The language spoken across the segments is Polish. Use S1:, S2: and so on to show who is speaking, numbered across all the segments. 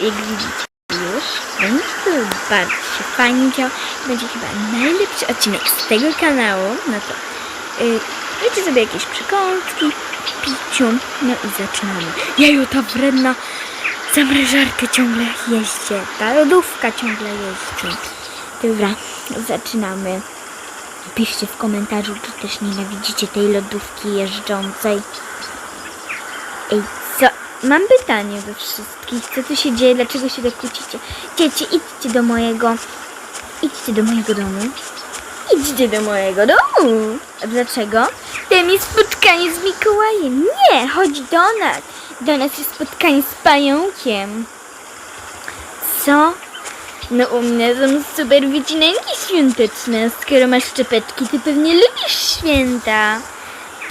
S1: jak widzicie już, będzie to bardzo się fajnie działo. Będzie chyba najlepszy odcinek z tego kanału. No to yy, sobie jakieś przekąski, piciu, no i zaczynamy. Jeju, ta wredna zamrażarka ciągle jeździ, ta lodówka ciągle jeździ. Dobra, zaczynamy. Piszcie w komentarzu, czy też nienawidzicie tej lodówki jeżdżącej. Ej? Mam pytanie do wszystkich. Co tu się dzieje? Dlaczego się tak kłócicie? Dzieci, idźcie do mojego... Idźcie do mojego domu. Idźcie do mojego domu. Dlaczego? Tam jest spotkanie z Mikołajem. Nie, chodzi do nas. Do nas jest spotkanie z pająkiem. Co? No u mnie są super wycinanki świąteczne. Skoro masz szczepeczki, ty pewnie lubisz święta.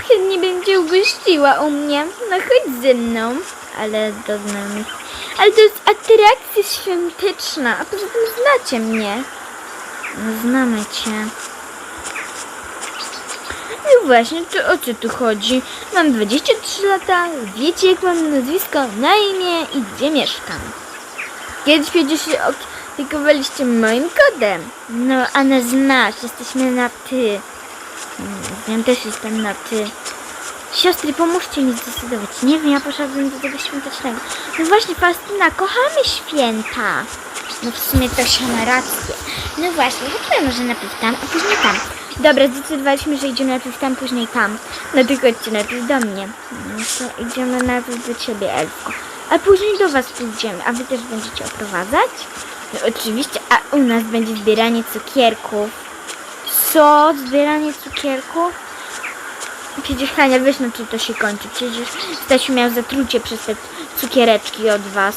S1: Chętnie bym cię ugościła u mnie. No chodź ze mną. Ale to znam. Ale to jest atrakcja świąteczna. A poza tym znacie mnie. No znamy cię. No właśnie, to o co tu chodzi? Mam 23 lata, wiecie jak mam nazwisko, na imię i gdzie mieszkam. Kiedyś przecież się opiekowaliście moim kodem. No, a nas znasz, jesteśmy na ty. Mm, Ja też jestem na ty. Siostry, pomóżcie mi zdecydować. Nie wiem, ja poszedłem do tego świątecznego. No właśnie, Faustyna, kochamy święta. No w sumie to się ma rację. No właśnie, chodźmy może najpierw tam, a później tam. Dobra, zdecydowaliśmy, że idziemy najpierw tam, później tam. No to chodźcie najpierw do mnie. No to idziemy najpierw do ciebie, Elfko. A później do was pójdziemy. A wy też będziecie oprowadzać? No oczywiście, a u nas będzie zbieranie cukierków. Co? Zbieranie cukierków? Przecież Hania, wiesz na czym to się kończy. Przecież Stasiu miał zatrucie przez te cukiereczki od was.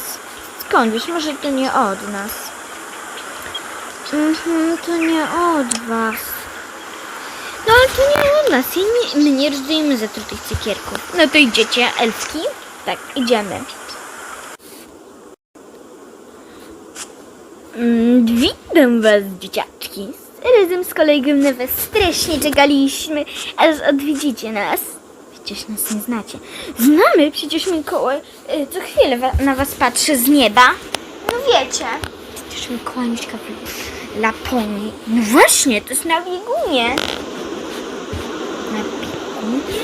S1: Skąd wiesz? Może to nie od nas. Mhm, to nie od was. No ale to nie od nas. Ja nie, my nie rozdajemy zatrutych cukierków. No to idziecie, elfki? Tak, idziemy. Mm, witam was, dzieciaczki. Razem z kolegą na was strasznie czekaliśmy, aż odwiedzicie nas. Przecież nas nie znacie. Znamy, przecież Mikołaj y, co chwilę na was patrzy z nieba. No wiecie. Przecież Mikołaj mieszka w Laponii. No właśnie, to jest na biegunie. Na biegunie?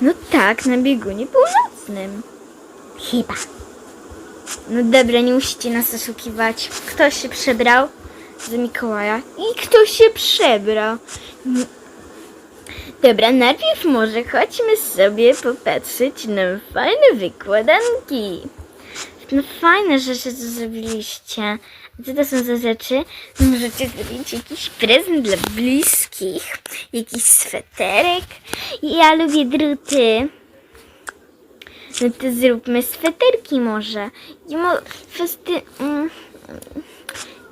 S1: No tak, na biegunie północnym. Chyba. No dobra, nie musicie nas oszukiwać. Kto się przebrał za Mikołaja? I kto się przebrał? Dobra, najpierw może chodźmy sobie popatrzeć na fajne wykładanki. No fajne rzeczy co zrobiliście. Co to są za rzeczy? Możecie zrobić jakiś prezent dla bliskich, jakiś sweterek. Ja lubię druty. No to zróbmy sweterki może. I mo festy... Mm,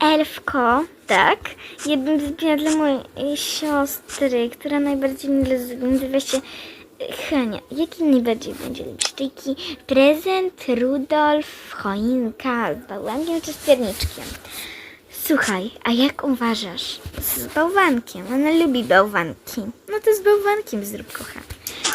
S1: elfko, tak? Ja bym zrobiła dla mojej siostry, która najbardziej mnie lubi. Nazywa się Hania. Jaki najbardziej będzie? Taki prezent, Rudolf, choinka z bałwankiem czy z pierniczkiem? Słuchaj, a jak uważasz? Z bałwankiem. Ona lubi bałwanki. No to z bałwankiem zrób, kochana.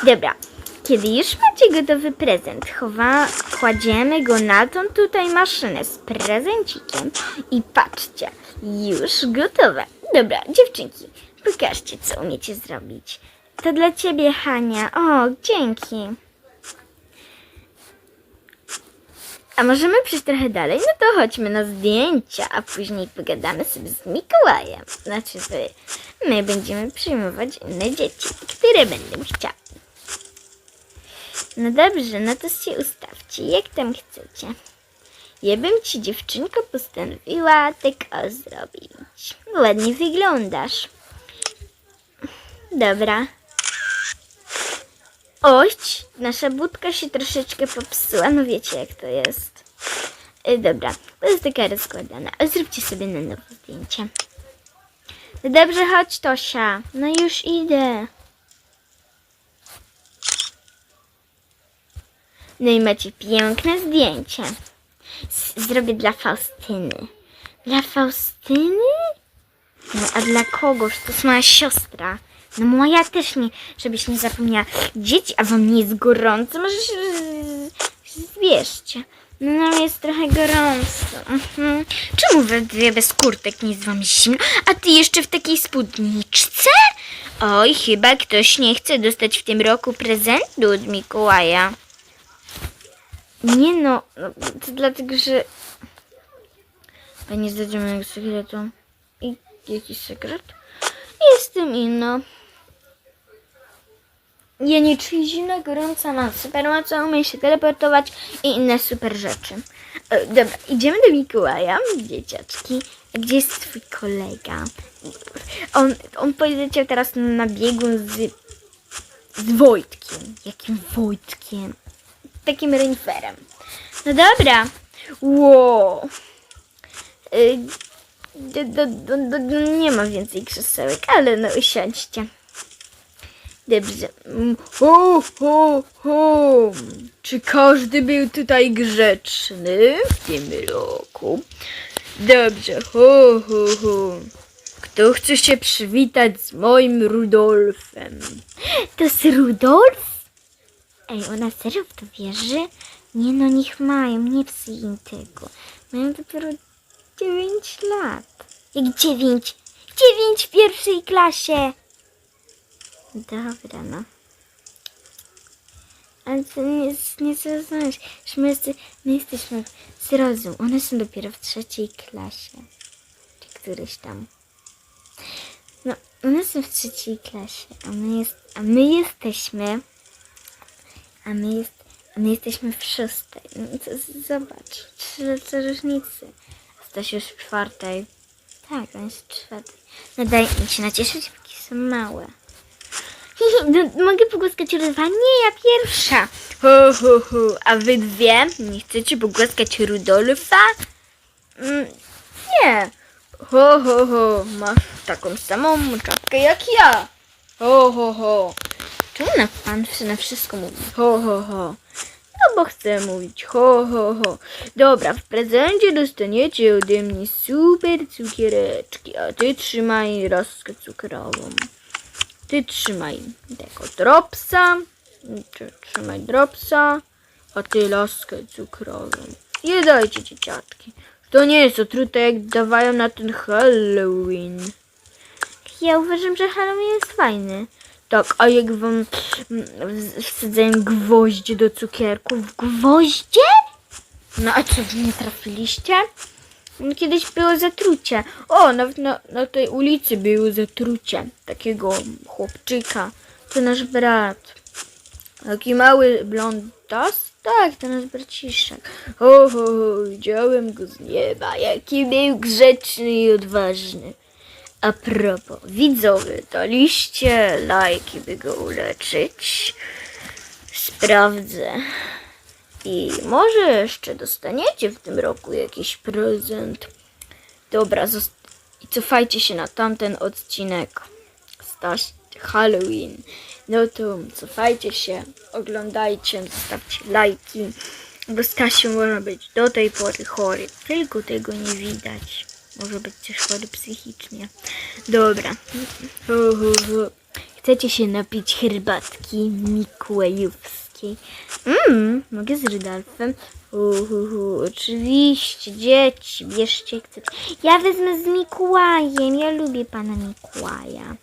S1: Dobra, kiedy już macie gotowy prezent, chowa, kładziemy go na tą tutaj maszynę z prezencikiem i patrzcie, już gotowe. Dobra, dziewczynki, pokażcie, co umiecie zrobić. To dla ciebie, Hania. O, dzięki. A możemy przyjść trochę dalej? No to chodźmy na zdjęcia, a później pogadamy sobie z Mikołajem. Znaczy my będziemy przyjmować inne dzieci, które będą chciały. No dobrze, no to się ustawcie, jak tam chcecie. Ja bym ci, dziewczynko, postanowiła tak o zrobić. Ładnie wyglądasz. Dobra. Ość, nasza budka się troszeczkę popsuła, no wiecie jak to jest. Y, Dobra, to jest taka rozkładana. A Zróbcie sobie na nowo zdjęcie. No Dobrze, chodź Tosia. No już idę. No i macie piękne zdjęcie. Zrobię dla Faustyny. Dla Faustyny? No a dla kogoś? To jest moja siostra. No moja też nie, żebyś nie zapomniała. Dzieci, a wam nie jest gorąco? Może się zbierzcie. No nam jest trochę gorąco. Mhm. Czemu we dwie bez kurtek nie jest wam zimno? A ty jeszcze w takiej spódniczce? Oj, chyba ktoś nie chce dostać w tym roku prezentu od Mikołaja. Nie no, to dlatego, że... Panie zdradzimy sekretu. I jakiś sekret? Jestem inna. Ja nie czuję zimna, gorąca noc. Supermocą umie się teleportować i inne super rzeczy. E, dobra, idziemy do Mikołaja, dzieciaczki. A Gdzie jest twój kolega? On, on poleciał teraz na biegun z, z Wojtkiem. Jakim Wojtkiem? Takim reniferem. No dobra. Wow. Y, nie ma więcej krzesełek, ale no usiądźcie. Dobrze. Ho, ho, ho. Czy każdy był tutaj grzeczny w tym roku? Dobrze, ho, ho, ho. Kto chce się przywitać z moim Rudolfem? To jest Rudolf? Ej, ona serio w to wierzy? Nie no, niech mają, nie psuj im tego. Mają dopiero 9 lat. Jak 9? 9 w pierwszej klasie. Dobra, no. Ale to nie, jest- nie zrozumiesz, że my, jeste- my jesteśmy zrozum. One są dopiero w trzeciej klasie. Czy któryś tam. No, one są w trzeciej klasie, a my, jest, a my jesteśmy... A my, jest, a my jesteśmy w szóstej. No zobacz, trzy lata różnicy. Staś już w czwartej. Tak, on jest w czwartej. No daj mi się nacieszyć, póki są małe. No, mogę pogłaskać Rudolfa? Nie, ja pierwsza. Ho, ho, ho. A wy dwie? Nie chcecie pogłaskać Rudolfa? Mm, nie. Ho, ho, ho. Masz taką samą czapkę jak ja. Ho, ho, ho. Czemu na pan na wszystko mówi? Ho, ho, ho. No bo chcę mówić ho, ho, ho. Dobra, w prezencie dostaniecie ode mnie super cukiereczki, a ty trzymaj laskę cukrową. Ty trzymaj tego dropsa, trzymaj dropsa, a ty laskę cukrową. Nie dajcie dzieciaczki. To nie jest otrute jak dawają na ten Halloween. Ja uważam, że Halloween jest fajny. Tak, a jak wam mm, w- wsadzają gwoździe do cukierków? Gwoździe? No a co, wy nie trafiliście? Kiedyś było zatrucie. O, nawet na, na tej ulicy było zatrucie takiego chłopczyka. To nasz brat. Taki mały blondas? Tak, to nasz braciszek. Ho, ho, ho, widziałem go z nieba. Jaki był grzeczny i odważny. A propos, widzowie, daliście lajki, by go uleczyć. Sprawdzę. I może jeszcze dostaniecie w tym roku jakiś prezent. Dobra, i cofajcie się na tamten odcinek. Staś Halloween. No to cofajcie się, oglądajcie, zostawcie lajki. Bo Stasiu może być do tej pory chory. Tylko tego nie widać. Może być też chory psychicznie. Dobra. Chcecie się napić herbatki mikołajówskiej? Mmm, mogę z Rudolfem? Hu, hu, hu. Oczywiście, dzieci, bierzcie jak chcecie. Ja wezmę z Mikołajem, ja lubię pana Mikołaja.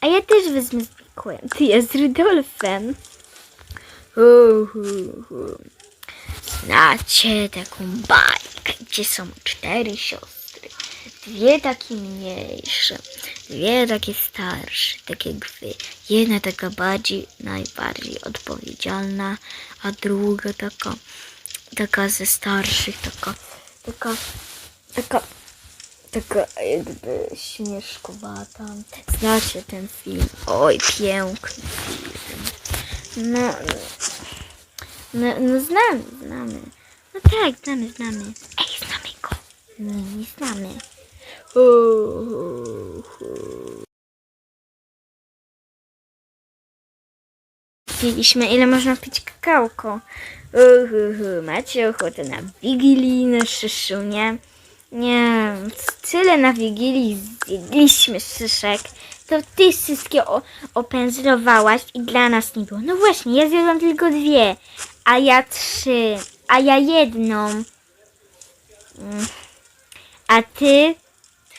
S1: A ja też wezmę z Mikołajem. Ty, ja z Rudolfem. Hu, hu, hu. Znacie taką bajkę, gdzie są cztery siostry. Dwie takie mniejsze, dwie takie starsze, tak jak wy. Jedna taka bardziej, najbardziej odpowiedzialna, a druga taka, taka ze starszych, taka, taka, taka, taka jakby śmieszkowata. Znacie ten film? Oj, piękny film. No, no, no znamy, znamy. No tak, znamy, znamy. Ej, znamy go. Nie, nie znamy. Piliśmy, ile można pić kakałko. Uhuhu, macie ochotę na wigilijne szyszunie? Nie, tyle na Wigilii zjedliśmy szyszek. To ty wszystkie opędzlowałaś i dla nas nie było. No właśnie, ja zjadłam tylko dwie, a ja trzy. a ja jedną. Mm. A ty?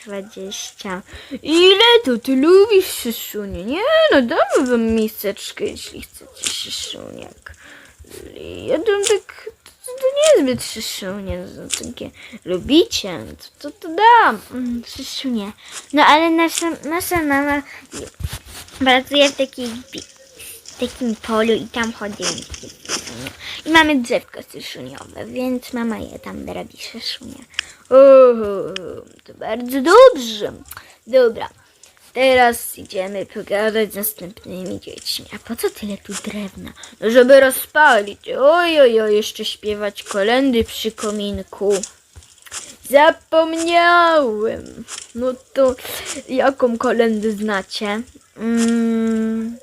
S1: Dwadzieścia. Ile to ty lubisz szyszunie? Nie, no damy wam miseczkę, jeśli chcecie szyszuniak. Ja to tak, to, to niezbyt szyszunie, to takie lubicie, to, to, to dam. Mm, Szyszunie. No ale nasza, nasza mama pracuje w takiej w takim polu i tam chodzi. I mamy drzewko syszuniowe, więc mama je tam robi szyszunie. To bardzo dobrze. Dobra, teraz idziemy pogadać z następnymi dziećmi. A po co tyle tu drewna? No, żeby rozpalić. Oj, oj, oj, jeszcze śpiewać kolendy przy kominku. Zapomniałem. No to jaką kolendę znacie? Mm.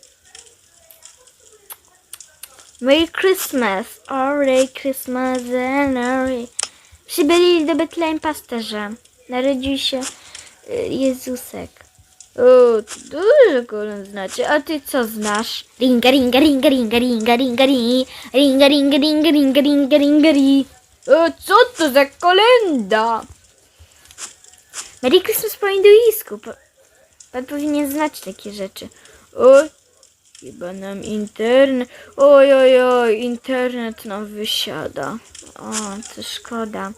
S1: Merry Christmas, Merry Christmas and Merry. Przybyli do Betlejem pasterze. Narodził się y, Jezusek. O, dużo kolęd znacie. A ty co znasz? Ringa, ringa, ringa, ringa, ringa, ringa, ri. Ringa, ringa, ringa, ringa, ringa, ringa, ri. O, co to za kolenda? Merry Christmas po hinduisku. Po- Pan powinien znać takie rzeczy. Oj, chyba nam internet. Oj, oj, oj, internet nam wysiada. O, to szkoda.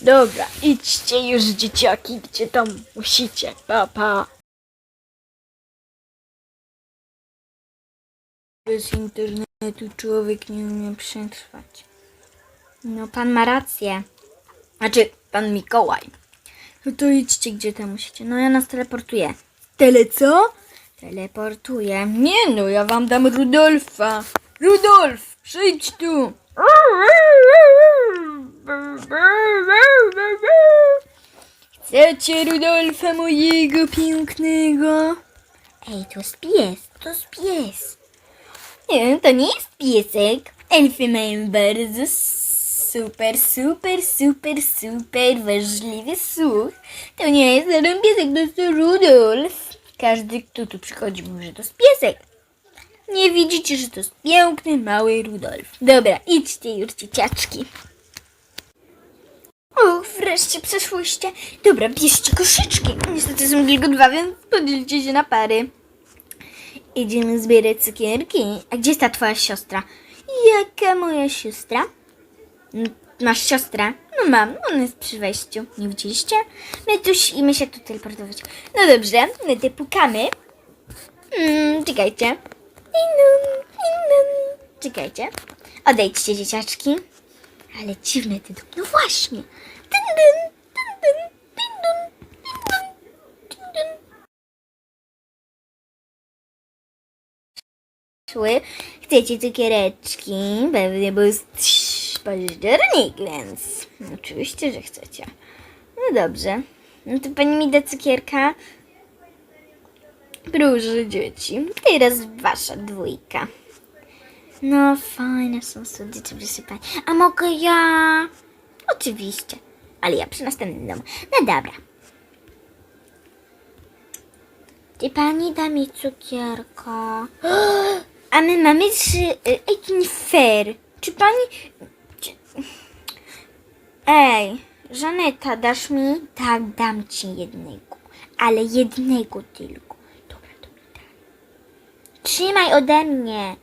S1: Dobra, idźcie już dzieciaki, gdzie tam musicie. Pa, pa. Bez internetu człowiek nie umie przetrwać. No, pan ma rację. Znaczy, pan Mikołaj. No to idźcie gdzie tam musicie. No ja nas teleportuję. Tele co? Teleportuję. Nie no, ja wam dam Rudolfa. Rudolf, przyjdź tu. Chcecie Rudolfa mojego pięknego? Ej, to jest pies, to jest pies. Nie, to nie jest piesek. Elfy mają bardzo super, super, super, super ważliwy słuch. To nie jest żaden piesek, to jest Rudolf. Każdy, kto tu przychodzi, mówi, że to jest piesek. Nie widzicie, że to jest piękny, mały Rudolf. Dobra, idźcie już, dzieciaczki. Och, wreszcie przeszłyście. Dobra, bierzcie koszyczki. Niestety są tylko dwa, więc podzielcie się na pary. Idziemy zbierać cukierki. A gdzie jest ta twoja siostra? Jaka moja siostra? Masz siostrę? No mam, ona jest przy wejściu. Nie widzieliście? My tu i my się tu teleportować. No dobrze, my tu pukamy. Mm, czekajcie. Czekajcie. Odejdźcie, dzieciaczki. Ale dziwny tytuł. No właśnie. Dyn, dyn, dyn. Szły. Chcecie cukiereczki? Pewnie, bo jest październik, więc oczywiście, że chcecie. No dobrze. No to pani mi da cukierka. Proszę, dzieci. Teraz wasza dwójka. No, fajne są słodycze, pani. A mogę ja? Oczywiście. Ale ja przy następnym domu. No dobra. Czy pani da mi cukierka? A my mamy trzy... y, Ej, to nie fair. Czy pani... Ej, Żaneta, dasz mi? Tak, dam ci jednego. Ale jednego tylko. Dobra, to mi daj. Trzymaj ode mnie.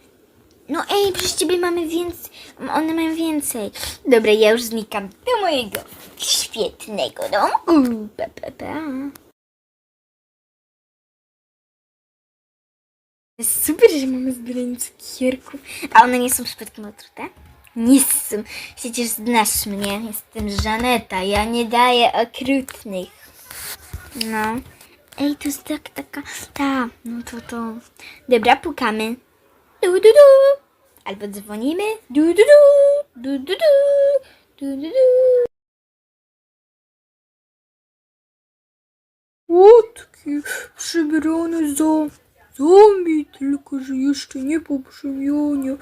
S1: No ej, przecież ciebie mamy więcej. One mają więcej. Dobra, ja już znikam do mojego świetnego domku. Pa, pa, pa. Super, że mamy zbieranie cukierków. A one nie są przypadkiem otrute? Są. Przecież znasz mnie. Jestem Żaneta. Ja nie daję okrutnych. No. Ej, to jest tak, taka... Ta, no to to... Dobra, pukamy. Du, du, du. Albo dzwonimy. Du, du, du. Du, du, du. Du, du, du.
S2: Łódki przybrane za zombie, tylko że jeszcze nie po przemianie.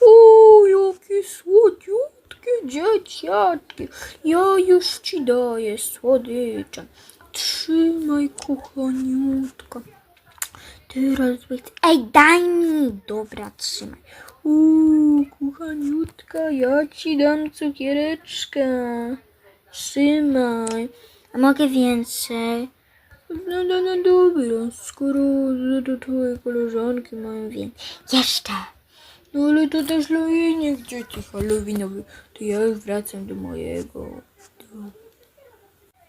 S2: O, jakie słodziutkie dzieciaki. Ja już ci daję słodycze. Trzymaj, kochaniutka.
S1: Teraz bych... Ej, daj mi! Dobra, trzymaj.
S2: Uuu, kochaniutka, ja ci dam cukiereczka. Trzymaj.
S1: A mogę więcej?
S2: No, no, no dobra, skoro to twoje koleżanki mają więcej.
S1: Jeszcze.
S2: No ale to też Halloweenie dzieci Halloweenowy. To ja już wracam do mojego.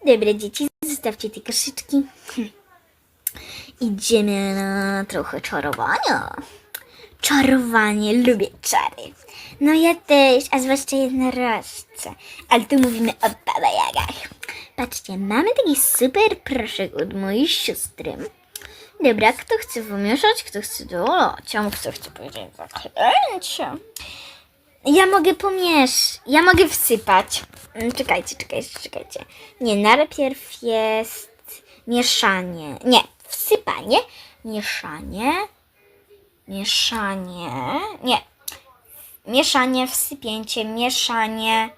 S1: Dobra, dzieci, zostawcie te koszyczki. Idziemy na trochę czarowania. Czarowanie, lubię czary. No ja też, a zwłaszcza jednorożce. Ale tu mówimy o Baba Jagach. Patrzcie, mamy taki super proszek od mojej siostry. Dobra, kto chce wymieszać, kto chce a kto chce powiedzieć zaklęcie. Ja mogę pomiesz... Ja mogę wsypać. Mm, Czekajcie, czekajcie, czekajcie. Nie, najpierw jest mieszanie. Nie, wsypanie, mieszanie, mieszanie, nie. Mieszanie, wsypięcie, mieszanie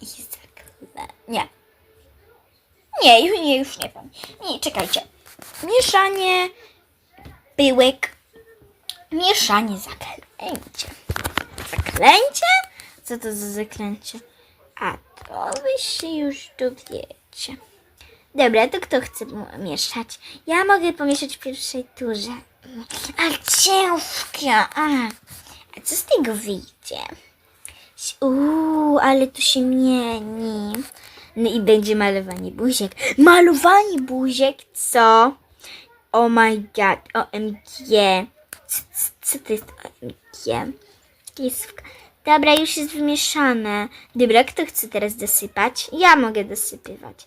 S1: i zakle... Nie. Nie, nie, już nie wiem. Nie, czekajcie. Mieszanie, pyłek, mieszanie, zaklęcie. Zaklęcie? Co to za zaklęcie? A to wy się już dowiecie. Dobra, to kto chce mieszać? Ja mogę pomieszać w pierwszej turze. A ciężkie. A, a co z tego wyjdzie? Uuu, ale to się mieni. No i będzie malowanie buziek. Malowanie buziek, co? Oh my god, OMG. Co, co, co to jest OMG? Dobra, już jest wymieszane. Dobra, kto chce teraz dosypać? Ja mogę dosypywać.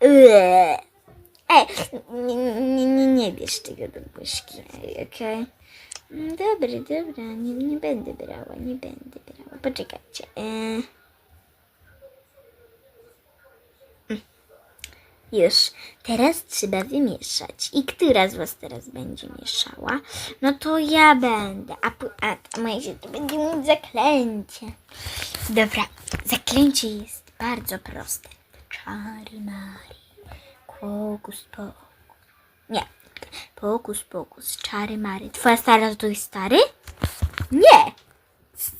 S1: Eee. Nie, nie, nie, nie bierz tego do buźki, ej, okej? Mm, Dobra, dobra, nie, nie będę brała, nie będę brała. Poczekajcie. Eee. Już. Teraz trzeba wymieszać. I która z Was teraz będzie mieszała? No to ja będę. A, a, a moje dziecko będzie mieć zaklęcie. Dobra, zaklęcie jest bardzo proste. Czary Mary. Pokus pokus. Nie. Pokus pokus. Czary Mary. Twoja stara to jest stary? Nie.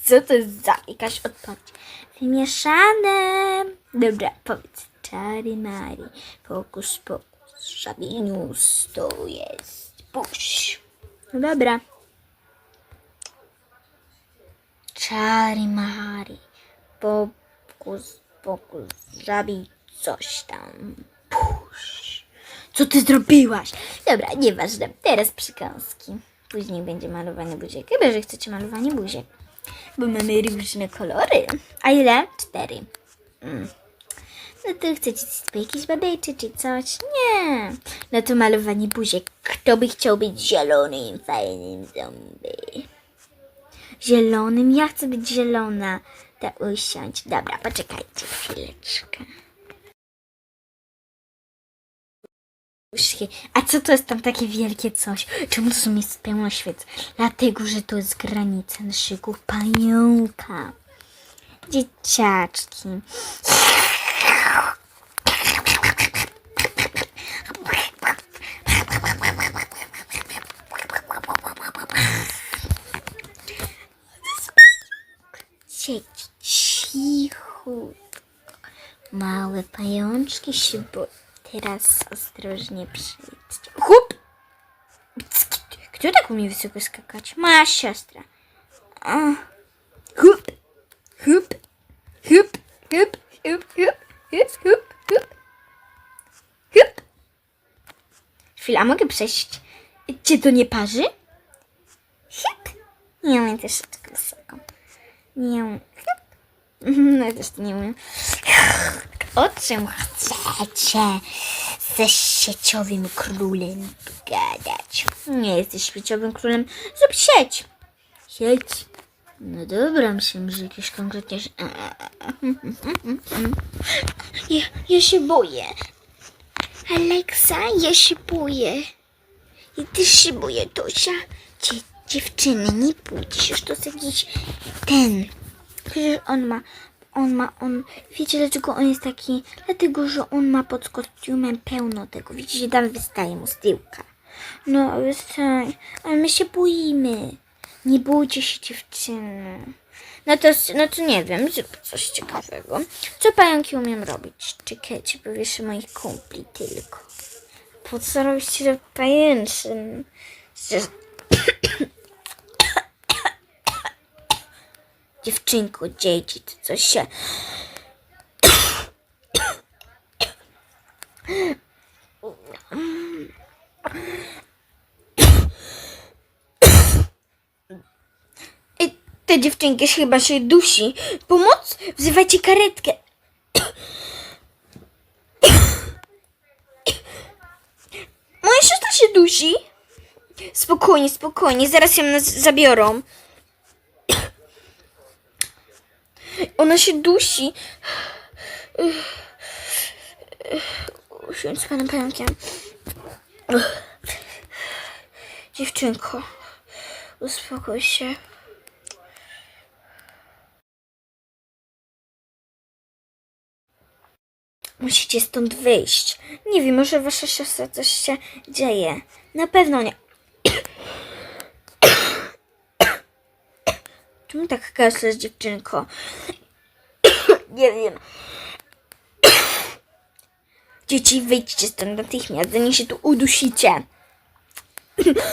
S1: Co to jest za jakaś odpowiedź? Wymieszane. Dobra, powiedz. Czary Mary. Pokus pokus. Szabinus to jest puś. No dobra. Czary Mary. Pokus pokus. Żabi coś tam. Puś. Co ty zrobiłaś? Dobra, nieważne. Teraz przykąski. Później będzie malowanie buziek. Chyba, że chcecie malowanie buziek. Bo mamy różne kolory. A ile? Cztery. Mm. No to chcecie jakieś babejczy czy coś? Nie. No to malowanie buziek. Kto by chciał być zielonym, fajnym zombie? Zielonym? Ja chcę być zielona. To usiądź. Dobra, poczekajcie chwileczkę. A co to jest tam takie wielkie coś? Czemu to są jest pełno świec? Dlatego, że to jest granica naszego pająka. Dzieciaczki. Małe pajączki się bo... Teraz ostrożnie przyjdźcie. Hup! Kto tak umie wysoko skakać? Moja siostra. Hup! Hup! Hup! Hup! Hup! Hup! Hup! Hup! Hup! Chwila, mogę przejść? Cię to nie parzy? Hup! Nie umiem też tak wysoko. Nie umiem. Hup! No ja też to nie umiem. O czym chcecie ze sieciowym królem gadać? Nie jesteś sieciowym królem, zrób sieć. Sieć. No dobra, myślę, że jakieś konkretnie... Ja, ja się boję. Aleksa, ja się boję. I też się boję, Tosia. Dzie, dziewczyny, nie pójdziesz, już to jest jakiś ten... Przecież on ma, on ma, on, wiecie dlaczego on jest taki? Dlatego, że on ma pod kostiumem pełno tego, widzicie, tam wystaje mu z tyłka. No, ale my się boimy. Nie bójcie się dziewczyny. No to, no to nie wiem, coś ciekawego. Co pająki umiem robić? Czekajcie, powieszę moich kumpli tylko. Po co robić tyle pajęczyn? Przecież- Dziewczynko, dzieci, to coś się... Ej, Ta dziewczynka się chyba się dusi. Pomoc? Wzywajcie karetkę. Moja siostra się dusi. Spokojnie, spokojnie, zaraz ją nas zabiorą. Ona się dusi. Usiądź z panem pająkiem. Dziewczynko, uspokój się. Musicie stąd wyjść. Nie wiem, może wasza siostra coś się dzieje. Na pewno nie. Czemu tak kaszlesz, dziewczynko? Nie wiem. Dzieci, wyjdźcie stąd natychmiast, zanim się tu udusicie.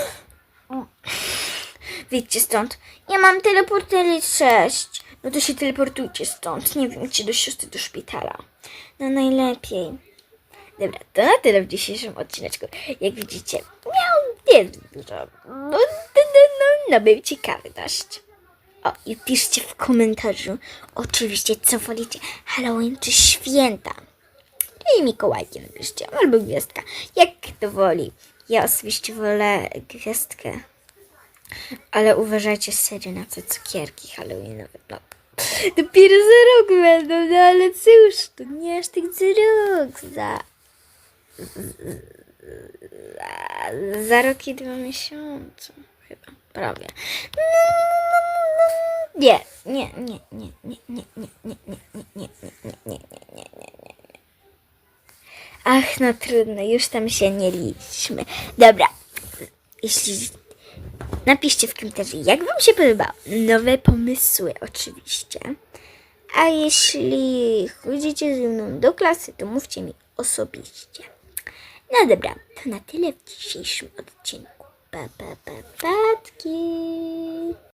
S1: Wyjdźcie stąd. Ja mam teleportery 6. No to się teleportujcie stąd. Nie wiem, gdzie do siostry do szpitala. No najlepiej. Dobra, to na tyle w dzisiejszym odcineczku. Jak widzicie, miał nie dużo. No, no, no, no, no był ciekawy dość. O, i piszcie w komentarzu oczywiście, co wolicie, Halloween czy święta. I Mikołajki napiszcie, albo gwiazdka, jak kto woli. Ja osobiście wolę gwiazdkę. Ale uważajcie serio na te cukierki halloweenowe. No. Dopiero za rok będą, no ale cóż, to nie aż tak za rok, za... za, za rok i dwa miesiące, chyba, prawie. No, Nie, nie, nie, nie, nie, nie, nie, nie, nie, nie, nie, nie, nie, nie, nie, nie, nie, nie. Ach, no trudno, już tam się nie liczmy. Dobra, jeśli napiszcie w komentarzu, jak Wam się podobało. Nowe pomysły, oczywiście. A jeśli chodzicie ze mną do klasy, to mówcie mi osobiście. No dobra, to na tyle w dzisiejszym odcinku. Pa, pa, pa, patki.